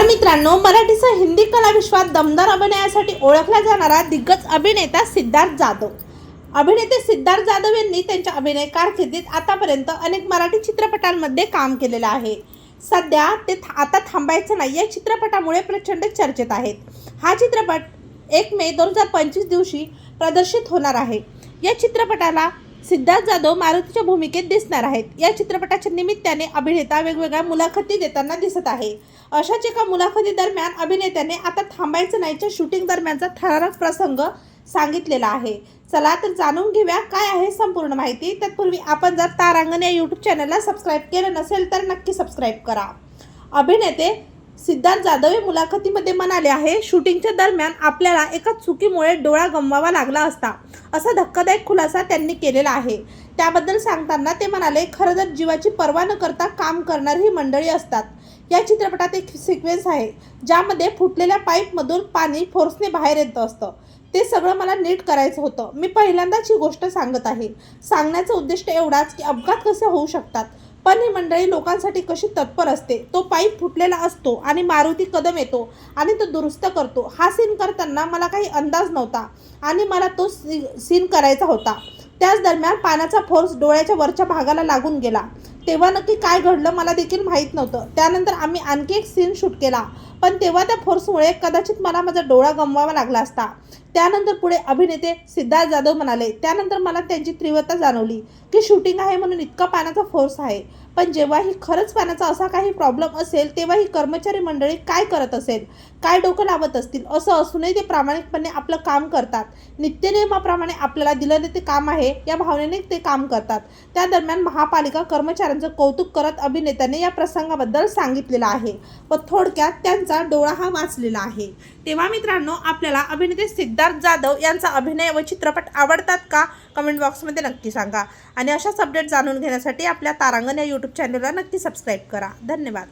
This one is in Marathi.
तर मित्रांनो मराठीचा हिंदी कलाविश्वात दमदार अभिनयासाठी ओळखला जाणारा दिग्गज अभिनेता सिद्धार्थ जाधव. अभिनेते सिद्धार्थ जाधव यांनी त्यांच्या अभिनय कारकिर्दीत आतापर्यंत अनेक मराठी चित्रपटांमध्ये काम केलेलं आहे. सध्या ते था- आता थांबायचं नाही या चित्रपटामुळे प्रचंड चर्चेत आहेत. हा चित्रपट एक मे दोन हजार पंचवीस दिवशी प्रदर्शित होणार आहे. या चित्रपटाला सिद्धार्थ जाधव मारुतीच्या भूमिकेत दिसणार आहेत. या चित्रपटाच्या निमित्ताने अभिनेता वेगवेगळ्या मुलाखती देताना दिसत आहे. अशाच एका मुलाखती दरम्यान अभिनेत्याने आता थांबायचं नाहीच्या शूटिंग दरम्यानचा थरारक प्रसंग सांगितलेला आहे. चला तर जाणून घेऊया काय आहे संपूर्ण माहिती. तत्पूर्वी आपण जर तारांगण या यूट्यूब चॅनलला सबस्क्राईब केलं नसेल तर नक्की सबस्क्राईब करा. अभिनेते सिद्धार्थ जाधव हे मुलाखतीमध्ये म्हणाले आहे शूटिंगच्या दरम्यान आपल्याला एका चुकीमुळे डोळा गमवावा लागला असता असा धक्कादायक खुलासा त्यांनी केलेला आहे. त्याबद्दल सांगताना ते म्हणाले खरं तर जीवाची पर्वा न करता काम करणारी ही मंडळी असतात. या चित्रपटात एक सिक्वेन्स आहे ज्यामध्ये फुटलेल्या पाईपमधून पाणी फोर्सने बाहेर येत असतं. ते सगळं मला नीट करायचं होतं. मी पहिल्यांदाच ही गोष्ट सांगत आहे. सांगण्याचा उद्दिष्ट एवढाच की अपघात कसे होऊ शकतात? पण ही मंडळी लोकांसाठी कशी तत्पर असते? तो पाईप फुटलेला असतो आणि मारुती कदम येतो आणि तो दुरुस्त करतो. हा सीन करताना मला काही अंदाज नव्हता आणि मला तो सी सीन करायचा होता. त्याच दरम्यान पाण्याचा फोर्स डोळ्याच्या वरच्या भागाला लागून गेला. तेव्हा नक्की काय घडलं मला देखील माहीत नव्हतं. त्यानंतर आम्ही आणखी एक सीन शूट केला. पण तेव्हा त्या फोर्समुळे कदाचित मला माझा डोळा गमवावा लागला असता. त्यानंतर पुढे अभिनेते सिद्धार्थ जाधव म्हणाले त्यानंतर मला त्यांची तीव्रता जाणवली की शूटिंग आहे म्हणून इतका पाण्याचा फोर्स आहे. पण जेव्हाही खरंच पाण्याचा असा काही प्रॉब्लेम असेल तेव्हा ही कर्मचारी मंडळी काय करत असेल काय डोकं लावत असतील असं असूनही ते प्रामाणिकपणे आपलं काम करतात. नित्यनियमाप्रमाणे आपल्याला दिलेले ते काम आहे या भावनेने ते काम करतात. त्या दरम्यान महापालिका कर्मचाऱ्यांचं कौतुक करत अभिनेत्याने या प्रसंगाबद्दल सांगितलेलं आहे व थोडक्यात त्यांचा डोळा हा वाचलेला आहे. तेव्हा मित्रांनो आपल्याला अभिनेते सिद्ध सिद्धार्थ जाधव यांचा अभिनय व चित्रपट आवडतात का? कमेंट बॉक्समध्ये नक्की सांगा. आणि अशाच अपडेट जाणून घेण्यासाठी आपल्या तारांगण या यूट्यूब चॅनलला नक्की सबस्क्राईब करा. धन्यवाद.